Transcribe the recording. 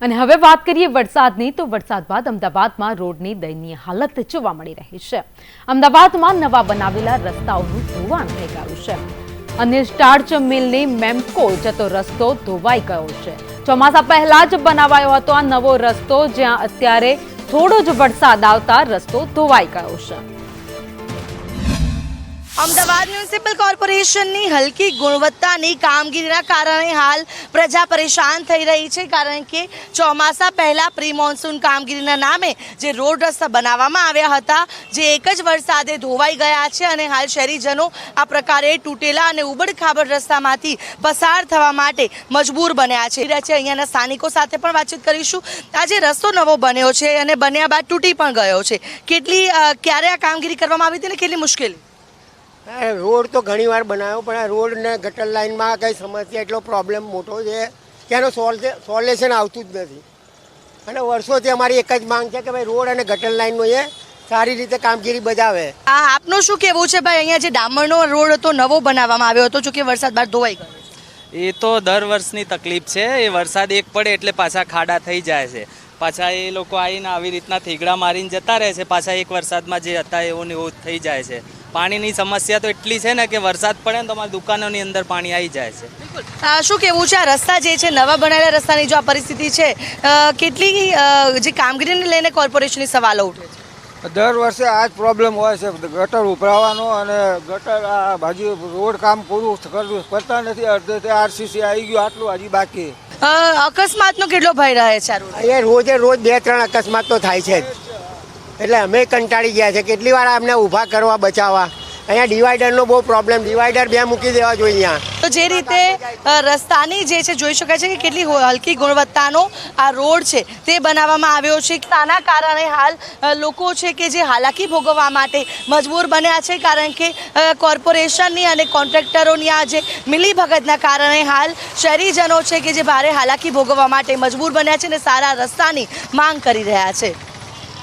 અને હવે વાત કરીએ વરસાદની, તો વરસાદ બાદ અમદાવાદમાં રોડની દયનીય હાલત જોવા મળી રહી છે. અમદાવાદમાં નવા બનાવેલા રસ્તાઓનું ધોવાણ થઈ ગયું છે. અને સ્ટાર્ચ મિલની મેમ્કો જતો રસ્તો ધોવાઈ ગયો છે. ચોમાસા પહેલા જ બનાવાયો હતો આ નવો રસ્તો, જ્યાં અત્યારે થોડો જ વરસાદ આવતા રસ્તો ધોવાઈ ગયો છે. અમદાવાદ મ્યુનિસિપલ કોર્પોરેશનની હલકી ગુણવત્તાની કામગીરીના કારણે હાલ પ્રજા પરેશાન થઈ રહી છે, કારણ કે ચોમાસા પહેલાં પ્રી મોન્સૂન કામગીરીના નામે જે રોડ રસ્તા બનાવવામાં આવ્યા હતા, જે એક જ વરસાદે ધોવાઈ ગયા છે અને હાલ શહેરીજનો આ પ્રકારે તૂટેલા અને ઉબડખાબડ રસ્તામાંથી પસાર થવા માટે મજબૂર બન્યા છે. અહીંયાના સ્થાનિકો સાથે પણ વાતચીત કરીશું. આજે રસ્તો નવો બન્યો છે અને બન્યા બાદ તૂટી પણ ગયો છે. કેટલી ક્યારે આ કામગીરી કરવામાં આવી હતી ને કેટલી મુશ્કેલી? રોડ તો ઘણી વાર બનાવ્યો પણ આ રોડ ને ગટર લાઇનમાં કંઈ સમસ્યા એટલો પ્રોબ્લેમ મોટો છે. કે એનો સોલ્યુશન આવતું જ નથી. અને વર્ષોથી અમારી એક જ માંગ છે કે ભાઈ રોડ અને ગટર લાઇનનું એ સારી રીતે કામગીરી બજાવે. આ આપનું શું કહેવું છે ભાઈ? અહીંયા જે ડામરનો રોડ હતો નવો બનાવવામાં આવ્યો હતો જો કે વરસાદ બાદ ધોવાઈ ગયો. એ તો દર વર્ષની તકલીફ છે. એ વરસાદ એક પડે એટલે પાછા ખાડા થઈ જાય છે. પાછા એ લોકો આવીને આવી રીતના થીગડા મારીને જતા રહે છે. પાછા એક વરસાદમાં જે હતા એવો ને એવું થઈ જાય છે. પાણીની સમસ્યા તો એટલી છે ને કે વરસાદ પડે ને તો અમારી દુકાનોની અંદર પાણી આવી જાય છે. આ શું કહેવું છે? આ રસ્તા જે છે નવા બનાવેલા રસ્તાની જો આ પરિસ્થિતિ છે કેટલી જે કામગીરીને લઈને કોર્પોરેશનની સવાલો ઉઠે છે? દર વર્ષે આ જ પ્રોબ્લેમ હોય છે. ગટર ઉભરાવાનો અને ગટર આ બાજુ રોડ કામ પૂરું કરતા નથી. અડધે તે આરસીસી આવી ગયું આટલું હજી બાકી. અકસ્માતનો કેટલો ભય રહે છે આ રોડ? રોજે રોજ બે ત્રણ અકસ્માત તો થાય છે જ. એટલે અમે કંટાળી ગયા છે. કેટલી વાર અમને ઊભા કરવા બચાવવા. અહીંયા ડિવાઈડરનો બહુ પ્રોબ્લેમ ડિવાઈડર બે મૂકી દેવા જોઈએ અહીંયા. તો જે રીતે રસ્તાની જે છે, જોઈ શકાય છે કે કેટલી હલકી ગુણવત્તાનો આ રોડ છે, તે બનાવવામાં આવ્યો છે. આના કારણે હાલ લોકો છે કે જે હાલાકી ભોગવવા માટે મજબૂર બન્યા છે, કારણ કે કોર્પોરેશનની અને કોન્ટ્રાક્ટરોની આ જે મિલીભગતના કારણે હાલ શહેરીજનો છે કે જે ભારે હાલાકી ભોગવવા માટે મજબૂર બન્યા છે અને સારા રસ્તાની માંગ કરી રહ્યા છે.